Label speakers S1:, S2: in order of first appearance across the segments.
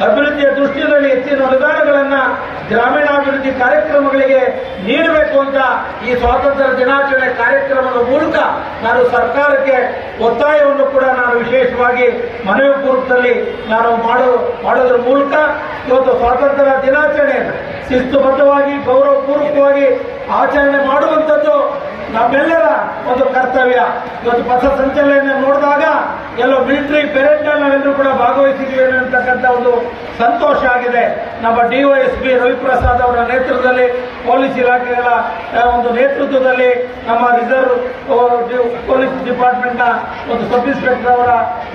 S1: ಅಭಿವೃದ್ಧಿಯ ದೃಷ್ಟಿಯಲ್ಲಿ ಹೆಚ್ಚಿನ ಅನುದಾನಗಳನ್ನು ಗ್ರಾಮೀಣಾಭಿವೃದ್ಧಿ ಕಾರ್ಯಕ್ರಮಗಳಿಗೆ ನೀಡಬೇಕು ಅಂತ ಈ ಸ್ವಾತಂತ್ರ್ಯ ದಿನಾಚರಣೆ ಕಾರ್ಯಕ್ರಮದ ಮೂಲಕ ನಾನು ಸರ್ಕಾರಕ್ಕೆ ಒತ್ತಾಯವನ್ನು ಕೂಡ ನಾನು ವಿಶೇಷವಾಗಿ ಮನವಿ ಪೂರ್ವದಲ್ಲಿ ನಾನು ಮಾಡೋ, ಮಾಡೋದ್ರ ಮೂಲಕ ಇವತ್ತು ಸ್ವಾತಂತ್ರ್ಯ ದಿನಾಚರಣೆಯನ್ನು ಶಿಸ್ತುಬದ್ಧವಾಗಿ, ಗೌರವಪೂರ್ವಕವಾಗಿ ಆಚರಣೆ ಮಾಡುವಂಥದ್ದು ನಮ್ಮೆಲ್ಲರ ಒಂದು ಕರ್ತವ್ಯ. ಇವತ್ತು ಪಥ ಸಂಚಲನ ನೋಡಿದಾಗ ಎಲ್ಲೋ ಮಿಲಿಟರಿ ಪೆರೇಡ್ ನಾವೆಲ್ಲರೂ ಕೂಡ ಭಾಗವಹಿಸಿದ್ದೀವಿ ಅಂತಕ್ಕಂಥ ಒಂದು ಸಂತೋಷ ಆಗಿದೆ. ನಮ್ಮ ಡಿವೈಎಸ್ಪಿ ರವಿಪ್ರಸಾದ್ ಅವರ ನೇತೃತ್ವದಲ್ಲಿ, ಪೊಲೀಸ್ ಇಲಾಖೆಗಳ ಒಂದು ನೇತೃತ್ವದಲ್ಲಿ ನಮ್ಮ ರಿಸರ್ವ್ ಡಿ- ಪೊಲೀಸ್ ಡಿಪಾರ್ಟ್ಮೆಂಟ್ನ ಒಂದು ಸಬ್ ಇನ್ಸ್ಪೆಕ್ಟರ್ ಅವರ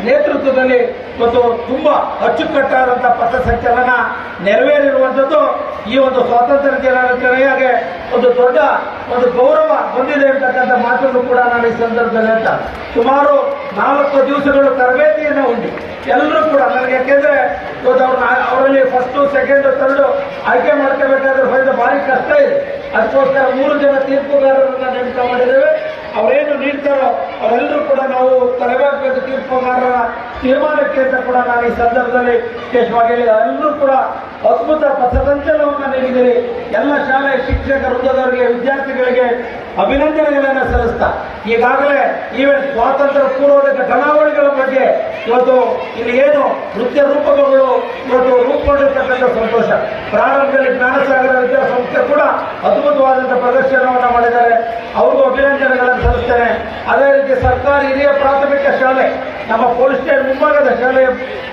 S1: ನೇತೃತ್ವದಲ್ಲಿ ಇವತ್ತು ತುಂಬಾ ಅಚ್ಚುಕಟ್ಟಾದಂಥ ಪಥ ಸಂಚಲನ ನೆರವೇರಿರುವಂಥದ್ದು. ಈ ಒಂದು ಸ್ವಾತಂತ್ರ್ಯ ದಿನಾಚರಣೆಯಾಗೆ ಒಂದು ದೊಡ್ಡ ಒಂದು ಗೌರವ ಹೊಂದಿದೆ ಅಂತಕ್ಕಂಥ ಮಾತನ್ನು ಕೂಡ ನಾನು ಈ ಸಂದರ್ಭದಲ್ಲಿ ಅಂತ ಸುಮಾರು ನಾಲ್ಕು ದಿವಸಗಳು ತರಬೇತಿಯನ್ನು ಉಂಟು. ಎಲ್ಲರೂ ಕೂಡ ನನಗೆ ಯಾಕೆಂದ್ರೆ ಇವತ್ತು ಅವರಲ್ಲಿ ಫಸ್ಟು ಸೆಕೆಂಡ್ ಥರ್ಡ್ ಆಯ್ಕೆ ಮಾಡ್ಕೋಬೇಕಾದ್ರೆ ಫೈದ ಭಾರಿ ಕಷ್ಟ ಇದೆ. ಅದಕ್ಕೋಸ್ಕರ ಮೂರು ಜನ ತೀರ್ಪುಗಾರರನ್ನ ನೇಮಕ ಮಾಡಿದ್ದೇವೆ. ಅವರೇನು ನೀಡ್ತಾರೋ ಅವರೆಲ್ಲರೂ ಕೂಡ ನಾವು ತರಬೇತಿ ತೀರ್ಪುಗಾರರ ತೀರ್ಮಾನಕ್ಕೆ ಅಂತ ಕೂಡ ನಾನು ಈ ಸಂದರ್ಭದಲ್ಲಿ ವಿಶೇಷವಾಗಿ ಎಲ್ಲರೂ ಅದ್ಭುತ ಪಥಸಂಚಲನವನ್ನು ನೀಡಿದರೆ ಎಲ್ಲ ಶಾಲೆ ಶಿಕ್ಷಕ ವೃಂದದವರಿಗೆ ವಿದ್ಯಾರ್ಥಿಗಳಿಗೆ ಅಭಿನಂದನೆಗಳನ್ನು ಸಲ್ಲಿಸ್ತಾ. ಈಗಾಗಲೇ ಈವೆನ್ ಸ್ವಾತಂತ್ರ್ಯ ಪೂರ್ವದ ಘಟನಾವಳಿಗಳ ಬಗ್ಗೆ ಇವತ್ತು ಇಲ್ಲಿ ಏನು ನೃತ್ಯ ರೂಪಕಗಳು ಇವತ್ತು ರೂಪುಗೊಂಡಿರ್ತಕ್ಕಂಥ ಸಂತೋಷ. ಪ್ರಾರಂಭದಲ್ಲಿ ಜ್ಞಾನಸಾಗರ ವಿದ್ಯಾಸಂಸ್ಥೆ ಕೂಡ ಅದ್ಭುತವಾದಂಥ ಪ್ರದರ್ಶನವನ್ನು ಮಾಡಿದ್ದಾರೆ. ಅವ್ರಿಗೂ ಅಭಿನಂದನೆಗಳನ್ನು ಸಲ್ಲಿಸ್ತೇನೆ. ಅದೇ ರೀತಿ ಸರ್ಕಾರಿ ಹಿರಿಯ ಪ್ರಾಥಮಿಕ ಶಾಲೆ ನಮ್ಮ ಪೊಲೀಸ್ ಸ್ಟೇಷನ್ ಮುಂಭಾಗದ ಶಾಲೆಯ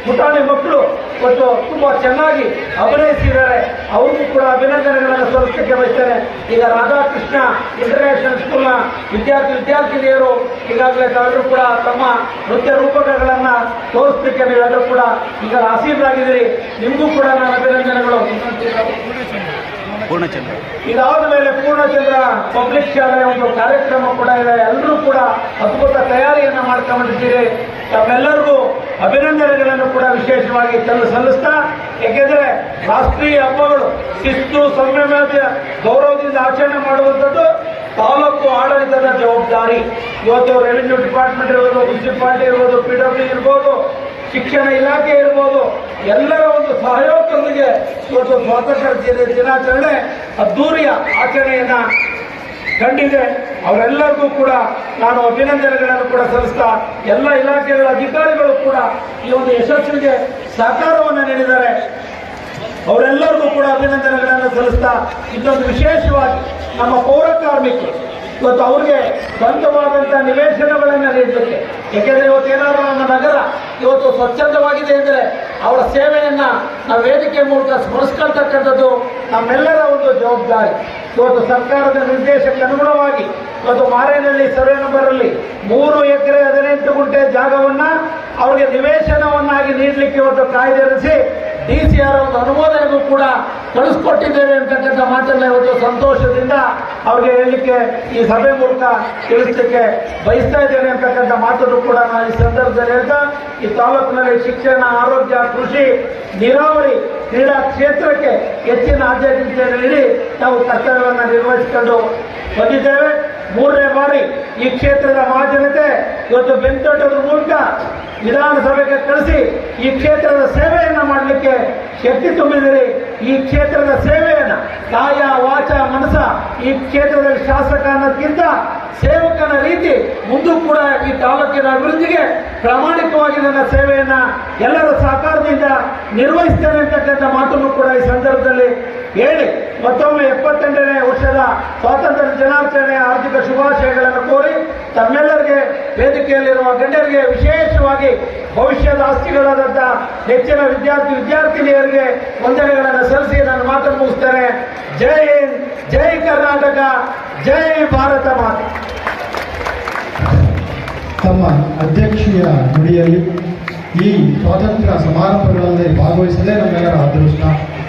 S1: ಪುಟಾಣಿ ಮಕ್ಕಳು ಇವತ್ತು ತುಂಬಾ ಚೆನ್ನಾಗಿ ಅಭಿನಯಿಸಿದ್ದಾರೆ. ಅವರಿಗೂ ಕೂಡ ಅಭಿನಂದನೆಗಳನ್ನು ಸಲ್ಲಿಸಲಿಕ್ಕೆ ಬಯಸ್ತೇನೆ. ಈಗ ರಾಧಾಕೃಷ್ಣ ಇಂಟರ್ನ್ಯಾಷನಲ್ ಸ್ಕೂಲ್ನ ವಿದ್ಯಾರ್ಥಿ ವಿದ್ಯಾರ್ಥಿನಿಯರು ಈಗಾಗಲೇ ತಾವೆಲ್ಲರೂ ಕೂಡ ತಮ್ಮ ನೃತ್ಯ ರೂಪಕಗಳನ್ನು ತೋರಿಸ್ಲಿಕ್ಕೆ ನೀವೆಲ್ಲರೂ ಕೂಡ ಈಗ ಆಸೀನರಾಗಿದ್ದೀರಿ ನಿಮಗೂ ಕೂಡ ನಾನು ಅಭಿನಂದನೆಗಳು.
S2: ಪೂರ್ಣಚಂದ್ರ.
S1: ಇದಾದ ಮೇಲೆ ಪೂರ್ಣಚಂದ್ರ ಪಬ್ಲಿಕ್ ಶಾಲೆಯ ಒಂದು ಕಾರ್ಯಕ್ರಮ ಕೂಡ ಇದೆ. ಎಲ್ಲರೂ ಕೂಡ ಅದ್ಭುತ ತಯಾರಿಯನ್ನು ಮಾಡ್ಕೊಂಡಿದ್ದೀರಿ. ತಮ್ಮೆಲ್ಲರಿಗೂ ಅಭಿನಂದನೆಗಳನ್ನು ಕೂಡ ವಿಶೇಷವಾಗಿ ತಂದು ಸಲ್ಲಿಸ್ತಾ ಏಕೆಂದರೆ ರಾಷ್ಟ್ರೀಯ ಹಬ್ಬಗಳು ಶಿಸ್ತು ಸಂಯಮದ ಗೌರವದಿಂದ ಆಚರಣೆ ಮಾಡುವಂಥದ್ದು ತಾಲೂಕು ಆಡಳಿತದ ಜವಾಬ್ದಾರಿ. ಇವತ್ತು ರೆವಿನ್ಯೂ ಡಿಪಾರ್ಟ್ಮೆಂಟ್ ಇರ್ಬೋದು ಮುನ್ಸಿಪಾಲಿಟಿ ಇರ್ಬೋದು ಪಿ ಡಬ್ಲ್ಯೂ ಇರ್ಬೋದು ಶಿಕ್ಷಣ ಇಲಾಖೆ ಇರ್ಬೋದು, ಎಲ್ಲರ ಒಂದು ಸಹಯೋಗದೊಂದಿಗೆ ಇವತ್ತು ಸ್ವಾತಂತ್ರ್ಯ ದಿನ- ದಿನಾಚರಣೆ ಅದ್ದೂರಿಯ ಆಚರಣೆಯನ್ನ ಕಂಡಿದೆ. ಅವರೆಲ್ಲರಿಗೂ ಕೂಡ ನಾನು ಅಭಿನಂದನೆಗಳನ್ನು ಕೂಡ ಸಲ್ಲಿಸ್ತಾ, ಎಲ್ಲ ಇಲಾಖೆಗಳ ಅಧಿಕಾರಿಗಳು ಕೂಡ ಈ ಒಂದು ಯಶಸ್ಸಿಗೆ ಸಹಕಾರವನ್ನು ನೀಡಿದ್ದಾರೆ. ಅವರೆಲ್ಲರಿಗೂ ಕೂಡ ಅಭಿನಂದನೆಗಳನ್ನು ಸಲ್ಲಿಸ್ತಾ ಇದೊಂದು ವಿಶೇಷವಾಗಿ ನಮ್ಮ ಪೌರ ಕಾರ್ಮಿಕರು, ಇವತ್ತು ಅವ್ರಿಗೆ ಸ್ವಂತವಾದಂಥ ನಿವೇಶನಗಳನ್ನು ನೀಡಲಿಕ್ಕೆ. ಯಾಕೆಂದ್ರೆ ಇವತ್ತು ಏನಾದರೂ ನಮ್ಮ ನಗರ ಇವತ್ತು ಸ್ವಚ್ಛಂದವಾಗಿದೆ ಎಂದರೆ ಅವರ ಸೇವೆಯನ್ನ ನಾವು ವೇದಿಕೆ ಮೂಲಕ ಸ್ಮರಿಸ್ಕೊಳ್ತಕ್ಕಂಥದ್ದು ನಮ್ಮೆಲ್ಲರ ಒಂದು ಜವಾಬ್ದಾರಿ. ಇವತ್ತು ಸರ್ಕಾರದ ನಿರ್ದೇಶಕ್ಕೆ ಅನುಗುಣವಾಗಿ ಇವತ್ತು ಮಾರೇನಲ್ಲಿ ಸರ್ವೆ ನಂಬರಲ್ಲಿ ಮೂರು ಎಕರೆ ಹದಿನೆಂಟು ಗುಂಟೆ ಜಾಗವನ್ನ ಅವರಿಗೆ ನಿವೇಶನವನ್ನಾಗಿ ನೀಡಲಿಕ್ಕೆ ಇವತ್ತು ಕಾಯ್ದೆ ರಚಿಸಿ ಡಿ ಸಿ ಆರ್ ಒಂದು ಅನುಮೋದನೆಗೂ ಕೂಡ ಕಳಿಸ್ಕೊಟ್ಟಿದ್ದೇವೆ ಅಂತಕ್ಕಂಥ ಮಾತನ್ನ ಇವತ್ತು ಸಂತೋಷದಿಂದ ಅವ್ರಿಗೆ ಹೇಳಲಿಕ್ಕೆ ಈ ಸಭೆ ಮೂಲಕ ತಿಳಿಸ್ಲಿಕ್ಕೆ ಬಯಸ್ತಾ ಇದ್ದೇನೆ ಅಂತಕ್ಕಂಥ ಮಾತನ್ನು ಕೂಡ ನಾನು ಈ ಸಂದರ್ಭದಲ್ಲಿ ಹೇಳ್ತಾ, ಈ ತಾಲೂಕಿನಲ್ಲಿ ಶಿಕ್ಷಣ, ಆರೋಗ್ಯ, ಕೃಷಿ, ನೀರಾವರಿ, ಕ್ರೀಡಾ ಕ್ಷೇತ್ರಕ್ಕೆ ಹೆಚ್ಚಿನ ಆದ್ಯತೆ ನೀಡಿ ನಾವು ಕರ್ತವ್ಯವನ್ನು ನಿರ್ವಹಿಸಿಕೊಂಡು ಬಂದಿದ್ದೇವೆ. ಮೂರನೇ ಬಾರಿ ಈ ಕ್ಷೇತ್ರದ ಮಹಾಜನತೆ ಇವತ್ತು ಬೆಂತೋಟದ ಮೂಲಕ ವಿಧಾನಸಭೆಗೆ ಕಳಿಸಿ ಈ ಕ್ಷೇತ್ರದ ಸೇವೆಯನ್ನು ಮಾಡಲಿಕ್ಕೆ ಶಕ್ತಿ ತುಂಬಿದಿರಿ ಈ ಕ್ಷೇತ್ರದ ಸೇವೆಯನ್ನ ಕಾಯ, ವಾಚ, ಮನಸ ಈ ಕ್ಷೇತ್ರದಲ್ಲಿ ಶಾಸಕ ಅನ್ನೋದಕ್ಕಿಂತ ಸೇವಕನ ರೀತಿ ಮುಂದೂ ಕೂಡ ಈ ತಾಲೂಕಿನ ಅಭಿವೃದ್ಧಿಗೆ ಪ್ರಾಮಾಣಿಕವಾಗಿ ನನ್ನ ಸೇವೆಯನ್ನ ಎಲ್ಲರ ಸಹಕಾರದಿಂದ ನಿರ್ವಹಿಸ್ತೇನೆ ಅಂತಕ್ಕಂಥ ಮಾತನ್ನು ಕೂಡ ಈ ಸಂದರ್ಭದಲ್ಲಿ ಹೇಳಿ. ಮತ್ತೊಮ್ಮೆ ಎಪ್ಪತ್ತೆಂಟನೇ ವರ್ಷದ ಸ್ವಾತಂತ್ರ್ಯ ದಿನಾಚರಣೆಯ ಆರ್ಥಿಕ ಶುಭಾಶಯಗಳನ್ನು ಕೋರಿ ತಮ್ಮೆಲ್ಲರಿಗೆ ವೇದಿಕೆಯಲ್ಲಿರುವ ಗಣ್ಯರಿಗೆ ವಿಶೇಷವಾಗಿ ಭವಿಷ್ಯದ ಆಸ್ತಿಗಳಾದಂಥ ಹೆಚ್ಚಿನ ವಿದ್ಯಾರ್ಥಿ ವಿದ್ಯಾರ್ಥಿನಿಯರಿಗೆ ವಂದನೆಗಳನ್ನು ಸಲ್ಲಿಸಿ ನಾನು ಮಾತನ್ನು ಮುಗಿಸ್ತೇನೆ. ಜೈ ಹಿಂದ್, ಜೈ ಕರ್ನಾಟಕ, ಜೈ ಭಾರತ ಮಾತೆ.
S3: ತಮ್ಮ ಅಧ್ಯಕ್ಷೀಯ ನುಡಿಯಲ್ಲಿ ಈ ಸ್ವಾತಂತ್ರ್ಯ ಸಮಾರಂಭಗಳಲ್ಲಿ ಭಾಗವಹಿಸದೇ ನಮ್ಮೆಲ್ಲರ ಅದೃಷ್ಟ.